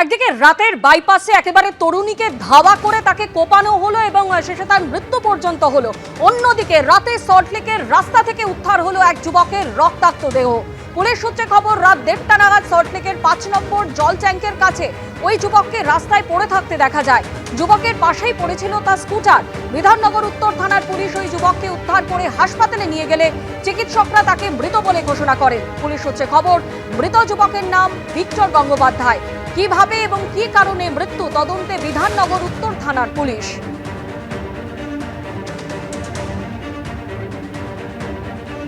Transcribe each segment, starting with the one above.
একদিকে রাতের বাইপাসে একেবারে তরুণীকে ধাওয়া করে তাকে কোপানো হলো এবং শেষে তার মৃত্যু পর্যন্ত হলো। অন্যদিকে রাতে সল্টলেকের রাস্তা থেকে উদ্ধার হলো এক যুবকের রক্তাক্ত দেহ। পুলিশ সূত্রে খবর, রাত দেড়টা নাগাদ সল্টলেকের পাঁচ নম্বর জল ট্যাঙ্কের কাছে ওই যুবককে রাস্তায় পড়ে থাকতে দেখা যায়। যুবকের পাশেই পড়েছিল তার স্কুটার। বিধাননগর উত্তর থানার পুলিশ ওই যুবককে উদ্ধার করে হাসপাতালে নিয়ে গেলে চিকিৎসকরা তাকে মৃত বলে ঘোষণা করেন। পুলিশ সূত্রে খবর, মৃত যুবকের নাম ভিক্টর গঙ্গোপাধ্যায়। কীভাবে এবং কি কারণে মৃত্যু? তদন্তে বিধাননগর, উত্তর থানার পুলিশ।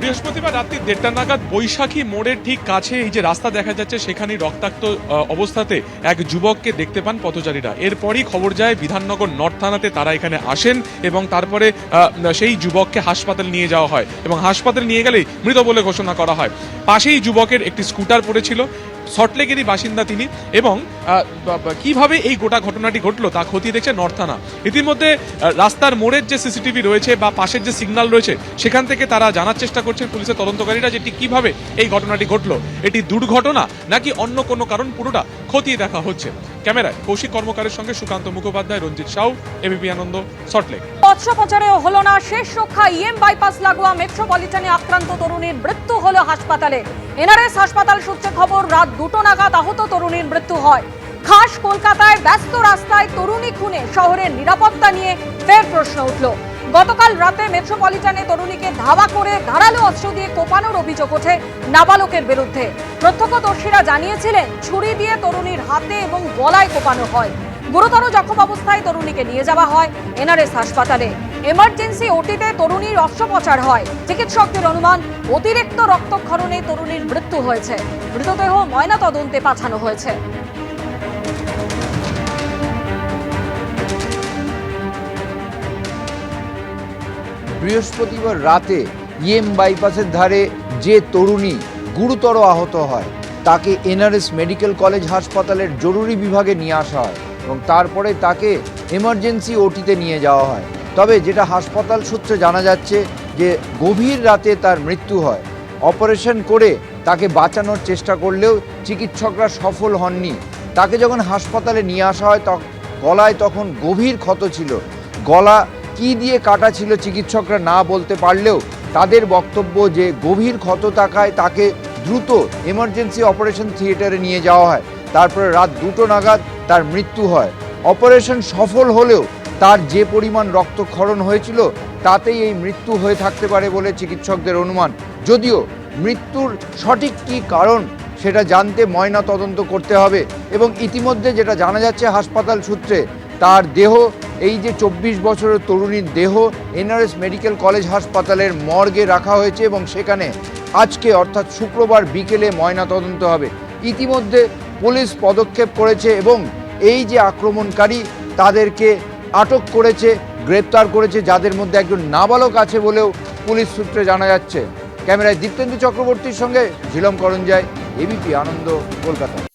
বৃহস্পতিবার রাত্রি দেড়টা নাগাদ বৈশাখী মোড়ের ঠিক কাছে এই যে রাস্তা দেখা যাচ্ছে, সেখানে রক্তাক্ত অবস্থাতে এক যুবককে দেখতে পান পথচারীরা। এরপরই খবর যায় বিধাননগর নর্থ থানাতে তারা এখানে আসেন এবং তারপরে সেই যুবককে হাসপাতাল নিয়ে যাওয়া হয় এবং হাসপাতাল নিয়ে গেলেই মৃত বলে ঘোষণা করা হয়। পাশেই যুবকের একটি স্কুটার পড়েছিল। সল্টলেকেরই বাসিন্দা তিনি এবং কীভাবে এই গোটা ঘটনাটি ঘটলো তা খতিয়ে দেখছে নর্থ থানা। ইতিমধ্যে রাস্তার মোড়ের যে সিসিটিভি রয়েছে বা পাশের যে সিগন্যাল রয়েছে, সেখান থেকে তারা জানার চেষ্টা করছেন পুলিশের তদন্তকারীরা যে এটি কীভাবে এই ঘটনাটি ঘটলো। এটি দুর্ঘটনা নাকি অন্য কোনো কারণ পুরোটা খতিয়ে দেখা হচ্ছে। ক্যামেরায় কৌশিক কর্মকারের সঙ্গে Sukanta Mukhopadhyay, Ranjit Shaw, ABP Ananda, Salt Lake. পথপ্রচারেও হলো না, শেষ রক্ষা, ইএম বাইপাস লাগোয়া মেট্রোপলিটানে আক্রান্ত তরুণীর মৃত্যু হলো হাসপাতালে। এনআরএস হাসপাতাল সূত্রে খবর, রাত দুটো নাগাদ আহত তরুণীর মৃত্যু হয়। খাস কলকাতায় ব্যস্ত রাস্তায় তরুণী খুনে, শহরের নিরাপত্তা নিয়ে ফের প্রশ্ন উঠল। গতকাল রাতে মেট্রোপলিটনে তরুণীকে ধাওয়া করে ধারালো অস্ত্র দিয়ে কোপানোর অভিযোগ ওঠে নাবালকের বিরুদ্ধে। প্রত্যক্ষদর্শীরা জানিয়েছিলেন, ছুরি দিয়ে তরুণীর হাতে এবং গলায় কোপানো হয়। গুরুতর জখম অবস্থায় তরুণীকে নিয়ে যাওয়া হয় এনআরএস হাসপাতালে। এমার্জেন্সি ওটিতে তরুণীর অস্ত্রোপচার হয়। চিকিৎসকদের অনুমান, অতিরিক্ত রক্তক্ষরণে তরুণীর মৃত্যু হয়েছে। মৃতদেহ ময়না তদন্তে পাঠানো হয়েছে। বৃহস্পতিবার রাতে ইএম বাইপাসের ধারে যে তরুণী গুরুতর আহত হয়, তাকে এনআরএস মেডিকেল কলেজ হাসপাতালের জরুরি বিভাগে নিয়ে আসা হয় এবং তারপরে তাকে এমার্জেন্সি ওটিতে নিয়ে যাওয়া হয়। তবে যেটা হাসপাতাল সূত্রে জানা যাচ্ছে যে গভীর রাতে তার মৃত্যু হয়। অপারেশন করে তাকে বাঁচানোর চেষ্টা করলেও চিকিৎসকরা সফল হননি। তাকে যখন হাসপাতালে নিয়ে আসা হয় তখন গলায় তখন গভীর ক্ষত ছিল। গলা কি দিয়ে কাটা ছিল চিকিৎসকরা না বলতে পারলেও তাদের বক্তব্য যে গভীর ক্ষত থাকায় তাকে দ্রুত এমার্জেন্সি অপারেশন থিয়েটারে নিয়ে যাওয়া হয়। তারপরে রাত দুটো নাগাদ তার মৃত্যু হয়। অপারেশন সফল হলেও তার যে পরিমাণ রক্তক্ষরণ হয়েছিল, তাতেই এই মৃত্যু হয়ে থাকতে পারে বলে চিকিৎসকদের অনুমান। যদিও মৃত্যুর সঠিক কী কারণ সেটা জানতে ময়না তদন্ত করতে হবে এবং ইতিমধ্যে যেটা জানা যাচ্ছে হাসপাতাল সূত্রে তার দেহ, এই যে চব্বিশ বছরের তরুণীর দেহ, এনআরএস মেডিকেল কলেজ হাসপাতালের মর্গে রাখা হয়েছে এবং সেখানে আজকে, অর্থাৎ শুক্রবার বিকেলে ময়না তদন্ত হবে। ইতিমধ্যে পুলিশ পদক্ষেপ করেছে এবং এই যে আক্রমণকারী, তাদেরকে আটক করেছে, গ্রেপ্তার করেছে, যাদের মধ্যে একজন নাবালক আছে বলেও পুলিশ সূত্রে জানা যাচ্ছে। ক্যামেরায় দীপ্তেন্দু চক্রবর্তীর সঙ্গে ঝিলম করঞ্জায় এবিপি আনন্দ, কলকাতা।